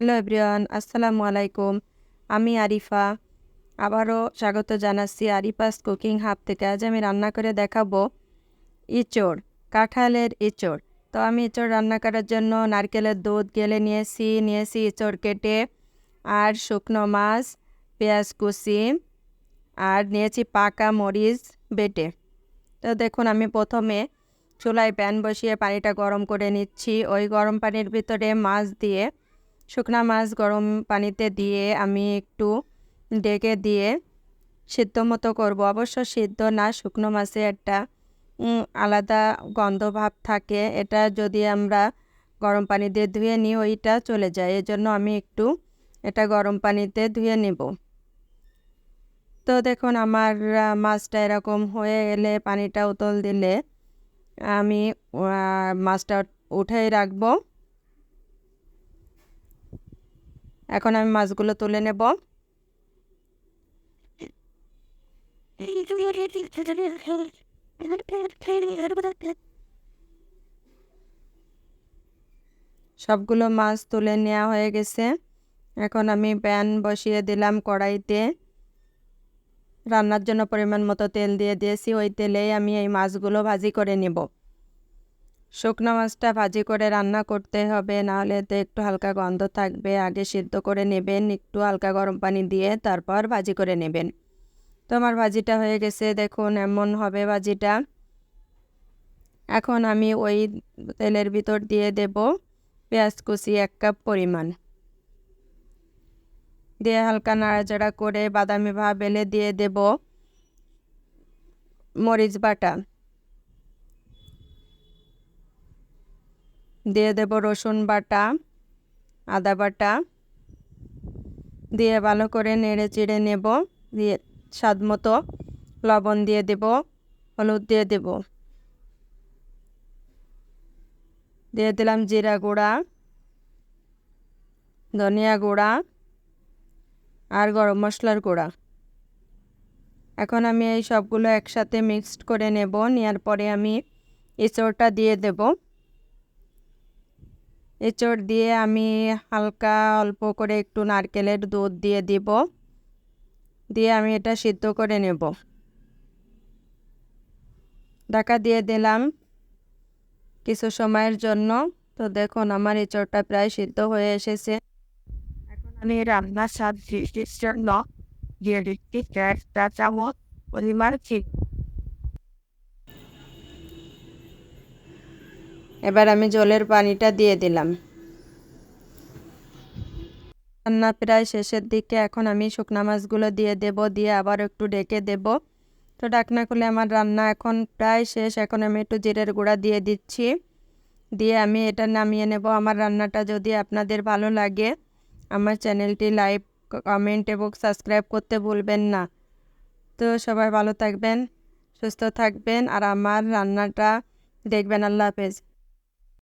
Hello everyone, আসসালামু আলাইকুম। আমি আরিফা। আবারও স্বাগত জানাচ্ছি আরিফাস কুকিং হাব থেকে। আজ আমি রান্না করে দেখাবো ইঁচড়, কাঁঠালের ইঁচড়। তো আমি ইঁচড় রান্না করার জন্য নারকেলের দুধ গেলে নিয়েছি নিয়েছি ইঁচড় কেটে আর শুকনো মাছ, পেঁয়াজ কুচি আর নিয়েছি পাকা মরিচ বেটে। তো দেখুন, আমি প্রথমে চুলায় প্যান বসিয়ে পানিটা গরম করে নিচ্ছি। ওই গরম পানির ভিতরে মাছ দিয়ে শুকনা মাছ গরম পানিতে দিয়ে আমি একটু ডেকে দিয়ে সিদ্ধ মতো করব। অবশ্য সিদ্ধ না, শুকনো মাছে একটা আলাদা গন্ধ ভাব থাকে। এটা যদি আমরা গরম পানি দিয়ে ধুয়ে নিই, ওইটা চলে যায়। এজন্য আমি একটু এটা গরম পানিতে ধুয়ে নেব। তো দেখুন, আমার মাছটা এরকম হয়ে এলে পানিটা উতল দিলে আমি মাছটা উঠেই রাখব। এখন আমি মাছগুলো তুলে নেব। সবগুলো মাছ তুলে নেওয়া হয়ে গেছে। এখন আমি প্যান বসিয়ে দিলাম কড়াইতে। রান্নার জন্য পরিমাণ মতো তেল দিয়ে দিয়েছি। ওই তেলেই আমি এই মাছগুলো ভাজি করে নেব। শুকনো মাছটা ভাজি করে রান্না করতে হবে, নাহলে তো একটু হালকা গন্ধ থাকবে। আগে সিদ্ধ করে নেবেন, একটু হালকা গরম পানি দিয়ে তারপর ভাজি করে নেবেন। তো আমার ভাজিটা হয়ে গেছে, দেখুন এমন হবে ভাজিটা। এখন আমি ওই তেলের ভিতর দিয়ে দেব পেঁয়াজ কুচি এক কাপ পরিমাণ। দিয়ে হালকা নাড়াচাড়া করে বাদামি ভাব এলে দিয়ে দেব মরিচ বাটা। দিয়ে দেব রসুন বাটা, আদা বাটা। দিয়ে ভালো করে নেড়ে চিড়ে নেব। দিয়ে স্বাদ মতো লবণ দিয়ে দেব, হলুদ দিয়ে দেব। দিয়ে দিলাম জিরা গুঁড়া, ধনিয়া গুঁড়া আর গরম মশলার গুঁড়া। এখন আমি এই সবগুলো একসাথে মিক্সড করে নেব। নেওয়ার পরে আমি এঁচড়টা দিয়ে দেব। এঁচড় দিয়ে আমি হালকা অল্প করে একটু নারকেলের দুধ দিয়ে দিব। দিয়ে আমি এটা সিদ্ধ করে নেব। ঢাকা দিয়ে দিলাম কিছু সময়ের জন্য। তো দেখুন, আমার এঁচড়টা প্রায় সিদ্ধ হয়ে এসেছে। এখন আমি রান্নার স্বাদ দিয়ে দিচ্ছি একটা চামচ পরিমাণ চিনি। এবার আমি জলের পানিটা দিয়ে দিলাম। রান্না প্রায় শেষের দিকে, এখন আমি শুকনা মাছগুলো দিয়ে দেব, দিয়ে আবার একটু ডেকে দেব। তো ডাকনা খুলে আমার রান্না এখন প্রায় শেষ, এখন আমি একটু জিরের গুঁড়া দিয়ে দিচ্ছি। দিয়ে আমি এটা নামিয়ে নেব। আমার রান্নাটা যদি আপনাদের ভালো লাগে, আমার চ্যানেলটি লাইক, কমেন্ট এবং সাবস্ক্রাইব করতে ভুলবেন না। তো সবাই ভালো থাকবেন, সুস্থ থাকবেন, আর আমার রান্নাটা দেখবেন। আল্লাহ হাফেজ।